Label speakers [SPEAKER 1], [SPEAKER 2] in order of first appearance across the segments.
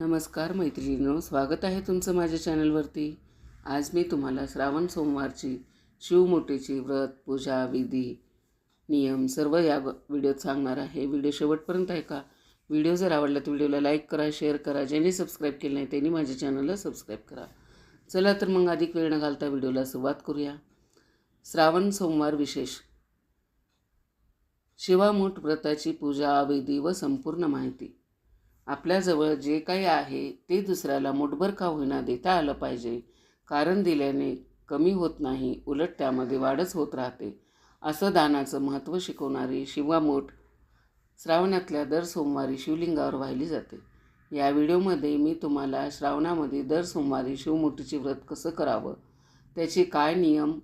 [SPEAKER 1] नमस्कार मैत्रिणींनो स्वागत आहे तुमचं माझ्या चॅनलवरती. आज मी तुम्हाला श्रावण सोमवारची शिवमोठीची व्रत पूजा विधी नियम सर्व या व- व्हिडिओत सांगणार आहे. व्हिडिओ शेवटपर्यंत आहे का व्हिडिओ जर आवडला तर व्हिडिओला लाईक करा शेअर करा. ज्यांनी सबस्क्राईब केलं नाही त्यांनी माझ्या चॅनलला सबस्क्राईब करा. चला तर मग अधिक वेळ न घालता व्हिडिओला सुरुवात करूया. श्रावण सोमवार विशेष. शिवामूठ व्रताची पूजा विधी व संपूर्ण माहिती. आपल्याजवळ जे काही आहे ते दुसऱ्याला मुठभर का होईना देता आलं पाहिजे. कारण दिल्याने कमी होत नाही उलट त्यामध्ये वाढच होत राहते. असं दानाचं महत्त्व शिकवणारी शिवामूठ श्रावणातल्या दर सोमवारी शिवलिंगावर वाहिली जाते. या व्हिडिओमध्ये मी तुम्हाला श्रावणामध्ये दर सोमवारी शिवमुठीचे व्रत कसं करावं त्याचे काय नियम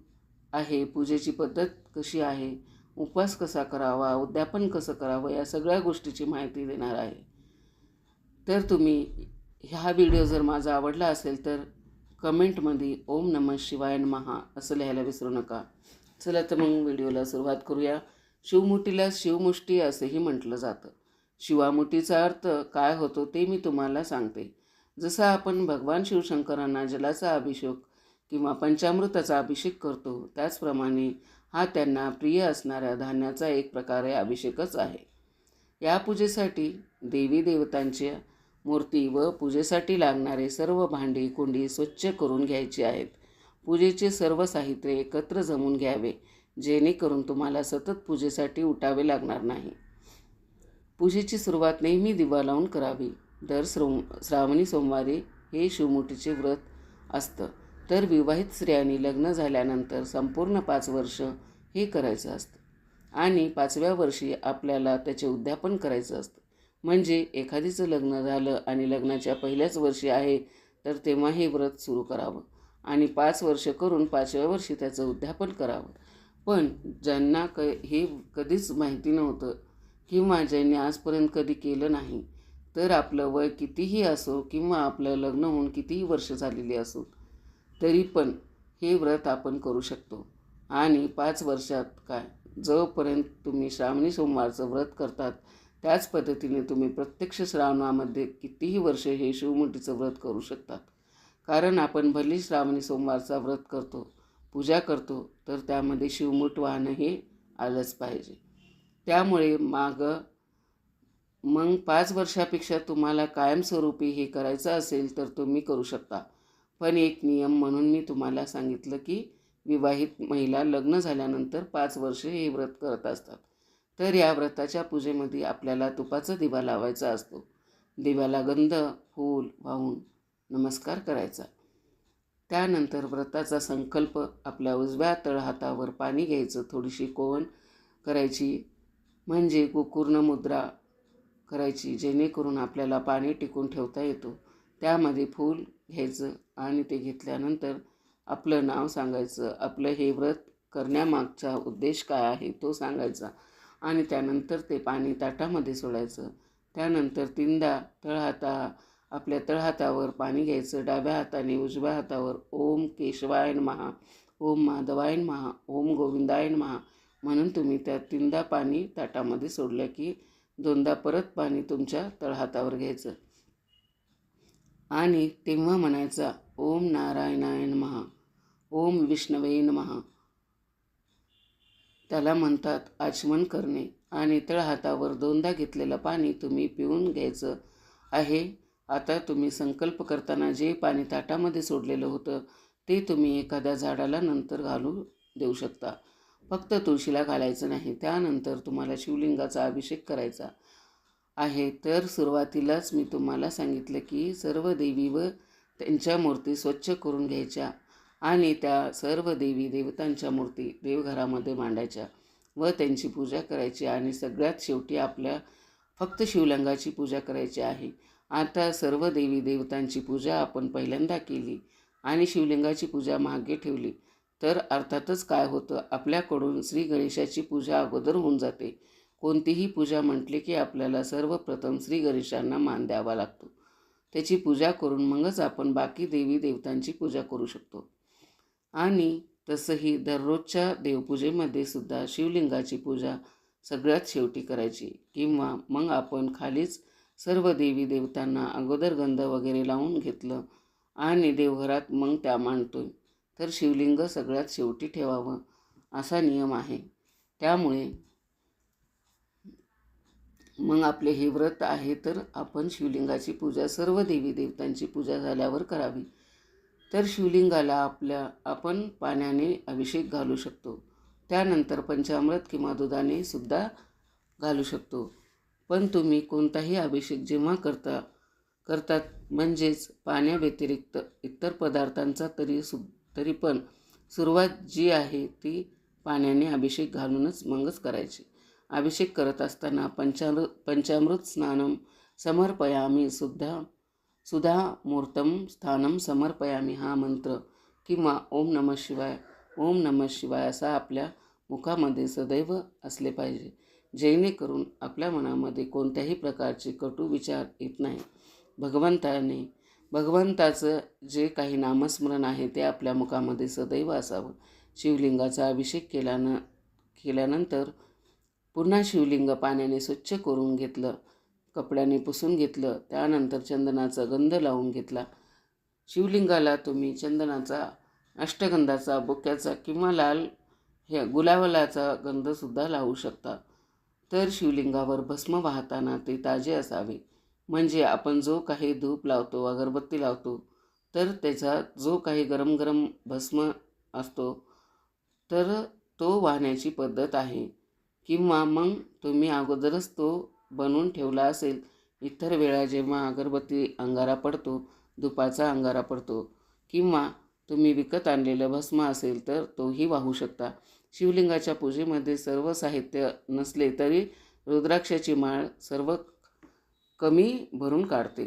[SPEAKER 1] आहे पूजेची पद्धत कशी आहे उपवास कसा करावा उद्यापन कसं करावं या सगळ्या गोष्टीची माहिती देणार आहे. तर तुम्ही हा व्हिडिओ जर माझा आवडला असेल तर कमेंटमध्ये ओम नमः शिवाय महा असं लिहायला विसरू नका. चला तर मग व्हिडिओला सुरुवात करूया. शिवमुठीला शिवमुष्टी असंही म्हटलं जातं. शिवामुठीचा अर्थ काय होतो ते मी तुम्हाला सांगते. जसं आपण भगवान शिवशंकरांना जलाचा अभिषेक किंवा पंचामृताचा अभिषेक करतो त्याचप्रमाणे हा त्यांना प्रिय असणाऱ्या धान्याचा एक प्रकारे अभिषेकच आहे. या पूजेसाठी देवी देवतांच्या मूर्ती व पूजेसाठी लागणारे सर्व भांडी कुंडी स्वच्छ करून घ्यायची आहेत. पूजेचे सर्व साहित्य एकत्र जमून घ्यावे जेणेकरून तुम्हाला सतत पूजेसाठी उठावे लागणार नाही. पूजेची सुरुवात नेहमी दिवा लावून करावी. दर श्रव श्रावणी सोमवारी हे शिवमुठीचे व्रत असतं. तर विवाहित स्त्रियांनी लग्न झाल्यानंतर संपूर्ण पाच वर्ष हे करायचं असतं. आणि पाचव्या वर्षी आपल्याला त्याचे उद्यापन करायचं असतं. म्हणजे एखादीचं लग्न झालं आणि लग्नाच्या पहिल्याच वर्षी आहे तर तेव्हा हे व्रत सुरू करावं आणि पाच वर्ष करून पाचव्या वर्षी त्याचं उद्यापन करावं. पण ज्यांना क हे कधीच माहिती नव्हतं किंवा ज्यांनी आजपर्यंत कधी केलं नाही तर आपलं वय कितीही असो किंवा आपलं लग्न होऊन कितीही वर्ष झालेली असो तरी पण हे व्रत आपण करू शकतो. आणि पाच वर्षात काय? जोपर्यंत तुम्ही श्रावणी सोमवारचं व्रत करतात त्याच पद्धतीने तुम्ही प्रत्यक्ष श्रावणामध्ये कितीही वर्ष हे शिवमुठीचं व्रत करू शकतात. कारण आपण भली श्रावणी सोमवारचा व्रत करतो पूजा करतो तर त्यामध्ये शिवमुठ वाहनं हे आलंच पाहिजे. त्यामुळे मागं मग पाच वर्षापेक्षा तुम्हाला कायमस्वरूपी हे करायचं असेल तर तुम्ही करू शकता. पण एक नियम म्हणून मी तुम्हाला सांगितलं की विवाहित महिला लग्न झाल्यानंतर पाच वर्षे हे व्रत करत असतात. तर या व्रताच्या पूजेमध्ये आपल्याला तुपाचा दिवा लावायचा असतो. दिव्याला गंध फूल वाहून नमस्कार करायचा. त्यानंतर व्रताचा संकल्प आपल्या उजव्या तळहातावर पाणी घ्यायचं थोडीशी कोवण करायची म्हणजे गोकूर्ण मुद्रा करायची जेणेकरून आपल्याला पाणी टिकून ठेवता येतो. त्यामध्ये फूल घ्यायचं आणि ते घेतल्यानंतर आपलं नाव सांगायचं. आपलं हे व्रत करण्यामागचा उद्देश काय आहे तो सांगायचा. आणि त्यानंतर ते पाणी ताटामध्ये सोडायचं. त्यानंतर तीनदा तळहाता आपल्या तळहातावर पाणी घ्यायचं. डाव्या हाताने उजव्या हातावर ओम केशवायन महा ओम माधवायन महा ओम गोविंदायन महा म्हणून तुम्ही त्या तीनदा पाणी ताटामध्ये सोडलं की दोनदा परत पाणी तुमच्या तळहातावर घ्यायचं. आणि तेव्हा म्हणायचा ओम नारायणायन महा ओम विष्णवेन महा त्याला म्हणतात आचमन करणे. आणि तळहातावर दोनदा घेतलेलं पाणी तुम्ही पिऊन घ्यायचं आहे. आता तुम्ही संकल्प करताना जे पाणी ताटामध्ये सोडलेलं होतं ते तुम्ही एखाद्या झाडाला नंतर घालू देऊ शकता. फक्त तुळशीला घालायचं नाही त्यानंतर तुम्हाला शिवलिंगाचा अभिषेक करायचा आहे. तर सुरुवातीलाच मी तुम्हाला सांगितलं की सर्व देवी व त्यांच्या मूर्ती स्वच्छ करून घ्यायच्या. आणि त्या सर्व देवी देवतांच्या मूर्ती देवघरामध्ये मांडायच्या व त्यांची पूजा करायची आणि सगळ्यात शेवटी आपल्या फक्त शिवलिंगाची पूजा करायची आहे. आता सर्व देवी देवतांची पूजा आपण पहिल्यांदा केली आणि शिवलिंगाची पूजा मागे ठेवली तर अर्थातच काय होतं? आपल्याकडून श्री गणेशाची पूजा अगोदर होऊन जाते. कोणतीही पूजा म्हटली की आपल्याला सर्वप्रथम श्री गणेशांना मान द्यावा लागतो. त्याची पूजा करून मगच आपण बाकी देवी देवतांची पूजा करू शकतो. आणि तसंही दररोजच्या देवपूजेमध्ये सुद्धा शिवलिंगाची पूजा सगळ्यात शेवटी करायची. किंवा मग आपण खालीच सर्व देवी देवतांना अगोदर गंध वगैरे लावून घेतलं आणि देवघरात मग त्या मांडतोय. तर शिवलिंग सगळ्यात शेवटी ठेवावं असा नियम आहे. त्यामुळे मग आपले हे व्रत आहे तर आपण शिवलिंगाची पूजा सर्व देवी देवतांची पूजा झाल्यावर करावी. तर शिवलिंगाला आपल्या आपण पाण्याने अभिषेक घालू शकतो. त्यानंतर पंचामृत किंवा दुधाने सुद्धा घालू शकतो. पण तुम्ही कोणताही अभिषेक जेव्हा करता करतात म्हणजेच पाण्याव्यतिरिक्त इतर पदार्थांचा तरी सु तरी पण सुरुवात जी आहे ती पाण्याने अभिषेक घालूनच मगच करायची. अभिषेक करत असताना पंचामृत पंचामृत स्नानम समर्पयामी सुद्धा सुधा मूर्तम स्थानम समर्पयामी हा मंत्र. किंवा ओम नम शिवाय ओम नम शिवाय असा आपल्या मुखामध्ये सदैव असले पाहिजे. जेणेकरून आपल्या मनामध्ये कोणत्याही प्रकारचे कटू विचार येत नाही. भगवंताने भगवंताचं जे काही नामस्मरण आहे ते आपल्या मुखामध्ये सदैव असावं. शिवलिंगाचा अभिषेक केल्यानं केल्यानंतर पुन्हा शिवलिंग पाण्याने स्वच्छ करून घेतलं. कपड्याने पुसून घेतलं. त्यानंतर चंदनाचा गंध लावून घेतला. शिवलिंगाला तुम्ही चंदनाचा अष्टगंधाचा बोक्याचा किंवा लाल हे गुलाबलाचा गंधसुद्धा लावू शकता. तर शिवलिंगावर भस्म वाहताना ते ताजे असावे. म्हणजे आपण जो काही धूप लावतो अगरबत्ती लावतो तर त्याचा जो काही गरम गरम भस्म असतो तर तो वाहण्याची पद्धत आहे. किंवा मग तुम्ही अगोदरच तो बनवून ठेवला असेल. इतर वेळा जेव्हा अगरबत्ती अंगारा पडतो धुपाचा अंगारा पडतो किंवा तुम्ही विकत आणलेलं भस्म असेल तर तोही वाहू शकता. शिवलिंगाच्या पूजेमध्ये सर्व साहित्य नसले तरी रुद्राक्षाची माळ सर्व कमी भरून काढते.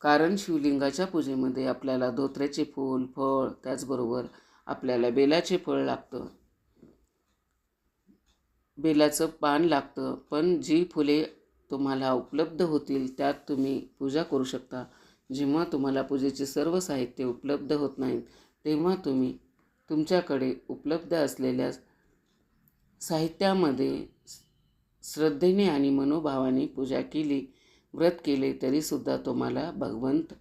[SPEAKER 1] कारण शिवलिंगाच्या पूजेमध्ये आपल्याला धोत्र्याचे फूल फळ त्याचबरोबर आपल्याला बेलाचे फळ लागतं. बेलाचं पान लागतं पण जी फुले तुम्हाला उपलब्ध होतील त्यात तुम्ही पूजा करू शकता. जेव्हा तुम्हाला पूजेचे सर्व साहित्य उपलब्ध होत नाहीत तेव्हा तुम्ही तुमच्याकडे उपलब्ध असलेल्या साहित्यामध्ये श्रद्धेने आणि मनोभावाने पूजा केली व्रत केले तरीसुद्धा तुम्हाला भगवंत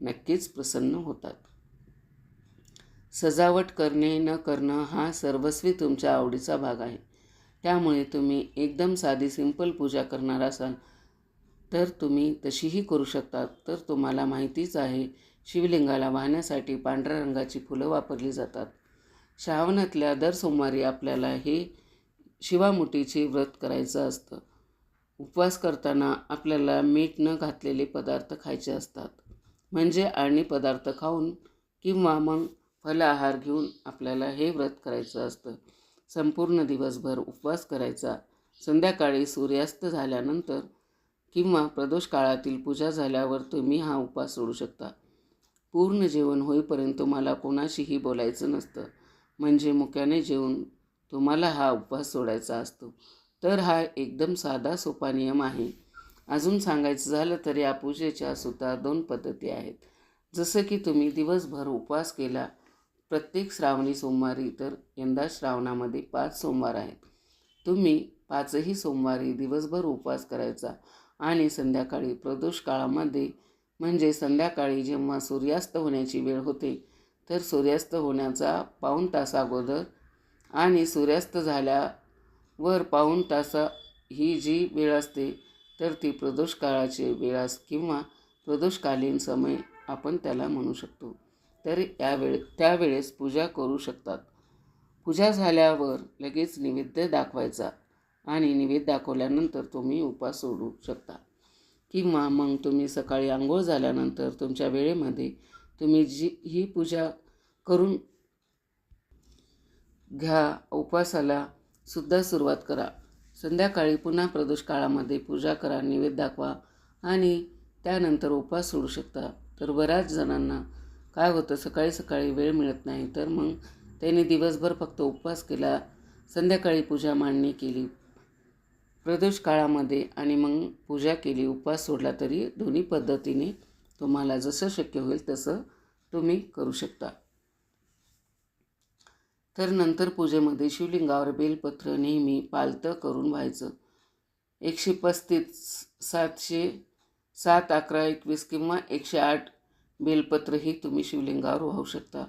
[SPEAKER 1] नक्कीच प्रसन्न होतात. सजावट करणे न करणं हा सर्वस्वी तुमच्या आवडीचा भाग आहे. त्यामुळे तुम्ही एकदम साधी सिंपल पूजा करणार असाल तर तुम्ही तशीही करू शकता तर तुम्हाला माहितीच आहे शिवलिंगाला वाहण्यासाठी पांढऱ्या रंगाची फुलं वापरली जातात. श्रावणातल्या दर सोमवारी आपल्याला हे शिवामुठीचे व्रत करायचं असतं. उपवास करताना आपल्याला मीठ न घातलेले पदार्थ खायचे असतात. म्हणजे आणि पदार्थ खाऊन किंवा मग फलाहार घेऊन आपल्याला हे व्रत करायचं असतं. संपूर्ण दिवसभर उपवास करायचा. संध्याकाळी सूर्यास्त झाल्यानंतर किंवा प्रदोष काळातील पूजा झाल्यावर तुम्ही हा उपवास सोडू शकता. पूर्ण जेवण होईपर्यंत तुम्हाला कोणाशीही बोलायचं नसतं. म्हणजे मुक्याने जेवून तुम्हाला हा उपवास सोडायचा असतो. तर हा एकदम साधा सोपा नियम आहे. अजून सांगायचं झालं तर या पूजेच्या सुद्धा दोन पद्धती आहेत. जसं की तुम्ही दिवसभर उपवास केला प्रत्येक श्रावणी सोमवारी तर यंदा श्रावणामध्ये पाच सोमवार आहेत. तुम्ही पाचही सोमवारी दिवसभर उपवास करायचा आणि संध्याकाळी प्रदोष काळामध्ये म्हणजे संध्याकाळी जेव्हा सूर्यास्त होण्याची वेळ होते तर सूर्यास्त होण्याचा पाऊण तास अगोदर आणि सूर्यास्त झाल्यावर पाऊण तासा ही जी वेळ असते तर ती प्रदोष काळाची वेळ किंवा प्रदोषकालीन समय आपण त्याला म्हणू शकतो. तर यावेळे त्यावेळेस पूजा करू शकतात. पूजा झाल्यावर लगेच नैवेद्य दाखवायचा आणि नैवेद्य दाखवल्यानंतर तुम्ही उपास सोडू शकता. किंवा मग तुम्ही सकाळी आंघोळ झाल्यानंतर तुमच्या वेळेमध्ये तुम्ही जी ही पूजा करून घ्या उपवासाला सुद्धा सुरुवात करा. संध्याकाळी पुन्हा प्रदोष काळामध्ये पूजा करा नैवेद्य दाखवा आणि त्यानंतर उपास सोडू शकता. तर बऱ्याच जणांना काय होतं सकाळी सकाळी वेळ मिळत नाही. तर मग त्याने दिवसभर फक्त उपवास केला संध्याकाळी पूजा मांडणी केली. प्रदोष काळामध्ये आणि मग पूजा केली उपवास सोडला तरी दोन्ही पद्धतीने तुम्हाला जसं शक्य होईल तसं तुम्ही करू शकता. तर नंतर पूजेमध्ये शिवलिंगावर बेलपत्र नेहमी पालतं करून व्हायचं. एकशे पस्तीस सातशे सात अकरा एकवीस किंवा एकशे आठ बेलपत्रही तुम्ही शिवलिंगावर वाहू शकता.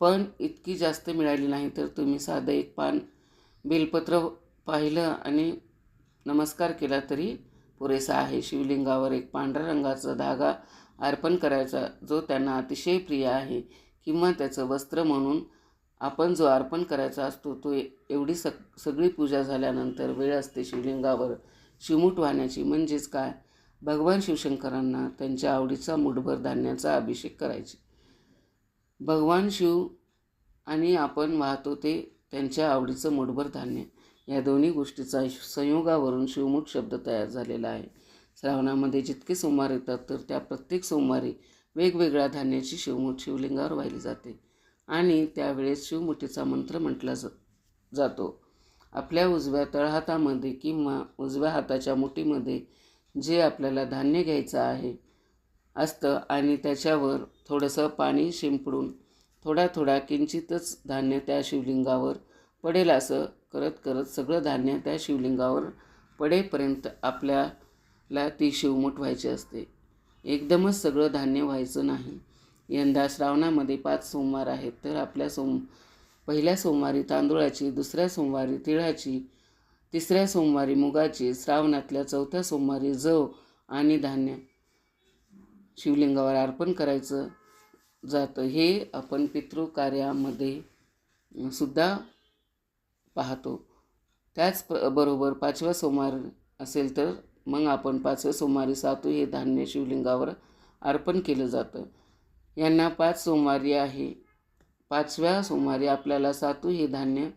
[SPEAKER 1] पण इतकी जास्त मिळाली नाही तर तुम्ही साधं एक पान बेलपत्र पाहिलं आणि नमस्कार केला तरी पुरेसा आहे. शिवलिंगावर एक पांढऱ्या रंगाचा धागा अर्पण करायचा जो त्यांना अतिशय प्रिय आहे. किंवा त्याचं वस्त्र म्हणून आपण जो अर्पण करायचा असतो तो एवढी सग सगळी पूजा झाल्यानंतर वेळ असते शिवलिंगावर. शिमूट वाहण्याची म्हणजेच काय? भगवान शिवशंकरांना त्यांच्या आवडीचा मुठभर धान्याचा अभिषेक करायचे. भगवान शिव आणि आपण वाहतो ते त्यांच्या आवडीचं मुठभर धान्य. या दोन्ही गोष्टीचा संयोगावरून शिवमुठ शब्द तयार झालेला आहे. श्रावणामध्ये जितके सोमवार येतात तर त्या प्रत्येक सोमवारी वेगवेगळ्या धान्याची शिवमुठ शिवलिंगावर वाहिली जाते आणि त्यावेळेस शिवमुठीचा मंत्र म्हटला जातो. आपल्या उजव्या तळहातामध्ये किंवा उजव्या हाताच्या मुठीमध्ये जे आपल्याला धान्य घ्यायचं आहे असतं आणि त्याच्यावर थोडंसं पाणी शिंपडून थोडा थोडा किंचितच धान्य त्या शिवलिंगावर पडेल असं करत करत सगळं धान्य त्या शिवलिंगावर पडेपर्यंत आपल्याला ती शिवमूठ व्हायची असते. एकदमच सगळं धान्य व्हायचं नाही. यंदा श्रावणामध्ये पाच सोमवार आहेत तर आपल्या सोम पहिल्या सोमवारी तांदूळाची दुसऱ्या सोमवारी तिळाची तिसऱ्या सोमवारी मुगाची श्रावणातल्या चौथ्या सोमवारी जव आणि धान्य शिवलिंगावर अर्पण करायचं जातं. हे आपण पितृकार्यामध्ये सुद्धा पाहतो. त्याच बरोबर पाचव्या सोमवार असेल तर मग आपण पाचव्या सोमवारी सातू हे धान्य शिवलिंगावर अर्पण केलं जातं. यांना पाच सोमवारी आहे. पाचव्या सोमवारी आपल्याला सातू हे धान्य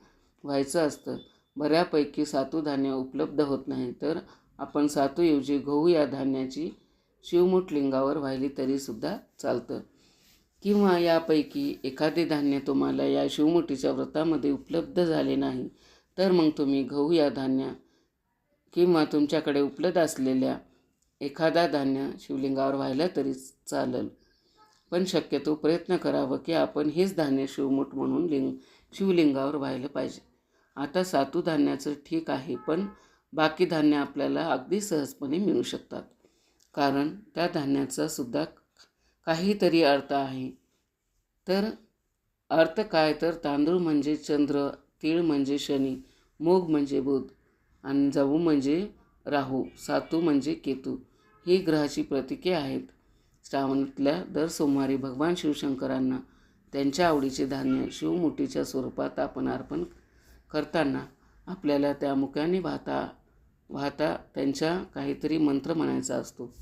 [SPEAKER 1] व्हायचं असतं. बऱ्यापैकी सातू धान्य उपलब्ध होत नाही तर आपण सातूऐवजी गहू या धान्याची शिवमुठ लिंगावर व्हायली तरीसुद्धा चालतं. किंवा यापैकी एखादे धान्य तुम्हाला या शिवमुठीच्या व्रतामध्ये उपलब्ध झाले नाही तर मग तुम्ही गहू या धान्य किंवा तुमच्याकडे उपलब्ध असलेल्या एखादा धान्य शिवलिंगावर व्हायला तरी चालेल. पण शक्यतो प्रयत्न करावं की आपण हेच धान्य शिवमुठ म्हणून लिंग शिवलिंगावर व्हायला पाहिजे. आता सातू धान्याचं ठीक आहे पण बाकी धान्य आपल्याला अगदी सहजपणे मिळू शकतात. कारण त्या धान्याचा सुद्धा काहीतरी अर्थ आहे. तर अर्थ काय? तर तांदूळ म्हणजे चंद्र तीळ म्हणजे शनी मूग म्हणजे बुध आणि जाऊ म्हणजे राहू सातू म्हणजे केतू ही ग्रहाची प्रतीके आहेत. श्रावणातल्या दर सोमवारी भगवान शिवशंकरांना त्यांच्या आवडीचे धान्य शिवमुठीच्या स्वरूपात आपण अर्पण करताना आपल्याला त्या मुख्याने वाहता वाहता त्यांच्या काहीतरी मंत्र म्हणायचा असतो.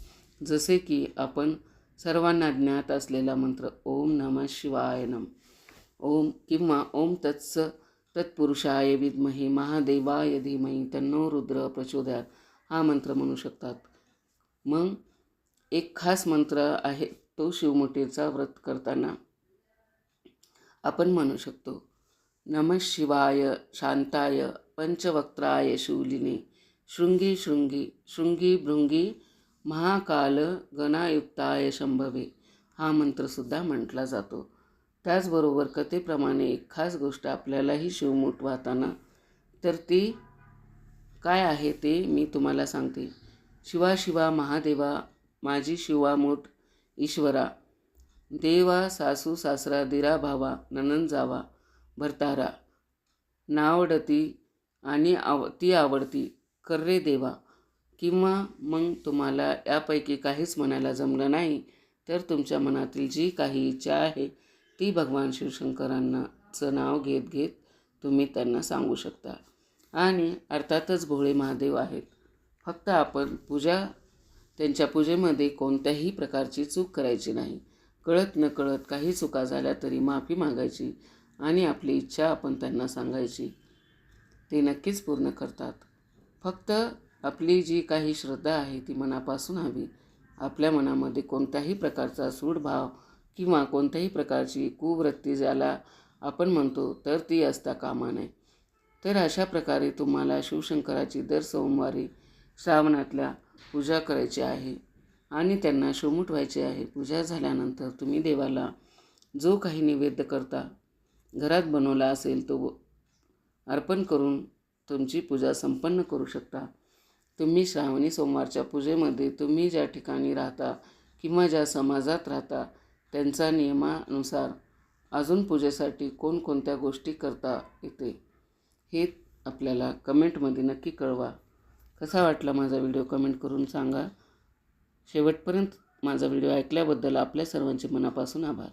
[SPEAKER 1] जसे की आपण सर्वांना ज्ञात असलेला मंत्र ओम नम शिवाय नम. ओम किंवा ओम तत्स तत्पुरुषाय विद्महे महादेवाय धीमही तन्नो रुद्र प्रचोदयात हा मंत्र म्हणू शकतात. मग एक खास मंत्र आहे तो शिवमुठीचा व्रत करताना आपण म्हणू शकतो. नमः शिवाय शांताय पंचवक्त्राय शिवलिने शृंगी शृंगी शृंगी भृंगी महाकाल गणायुक्ताय शंभवे हा मंत्रसुद्धा म्हटला जातो. त्याचबरोबर कथेप्रमाणे एक खास गोष्ट आपल्यालाही शिवमूठ वाहताना तर ती काय आहे ते मी तुम्हाला सांगते. शिवा शिवा महादेवा माझी शिवामूठ ईश्वरा देवा सासू सासरा दिरा भावा ननन जावा भरतारा. नावडती आणि आव ती आवडती. कर्रे देवा. किंवा मग तुम्हाला यापैकी काहीच म्हणायला जमलं नाही तर तुमच्या मनातील जी काही इच्छा आहे ती भगवान शिवशंकरांनाचं नाव घेत घेत तुम्ही त्यांना सांगू शकता. आणि अर्थातच भोळे महादेव आहेत. फक्त आपण पूजा त्यांच्या पूजेमध्ये कोणत्याही प्रकारची चूक करायची नाही. कळत नकळत काही चुका झाल्या तरी माफी मागायची. आणि आपली इच्छा आपण त्यांना सांगायची ते नक्कीच पूर्ण करतात. फक्त आपली जी काही श्रद्धा आहे ती मनापासून हवी. आपल्या मनामध्ये कोणत्याही प्रकारचा सूडभाव किंवा कोणत्याही प्रकारची कुवृत्ती ज्याला आपण म्हणतो तर ती असता कामा नये. तर अशा प्रकारे तुम्हाला शिवशंकराची दर सोमवारी श्रावणातल्या पूजा करायची आहे आणि त्यांना शोमूट व्हायचे आहे. पूजा झाल्यानंतर तुम्ही देवाला जो काही निवेद्य करता घरात बनवला असेल तो अर्पण करून तुमची पूजा संपन्न करू शकता. तुम्ही श्रावणी सोमवारच्या पूजेमध्ये तुम्ही ज्या ठिकाणी राहता किंवा ज्या समाजात राहता त्यांचा नियमानुसार अजून पूजेसाठी कोणकोणत्या गोष्टी करता येते हे आपल्याला कमेंटमध्ये नक्की कळवा. कसा वाटला माझा व्हिडिओ कमेंट करून सांगा. शेवटपर्यंत माझा व्हिडिओ ऐकल्याबद्दल आपल्या सर्वांचे मनापासून आभार.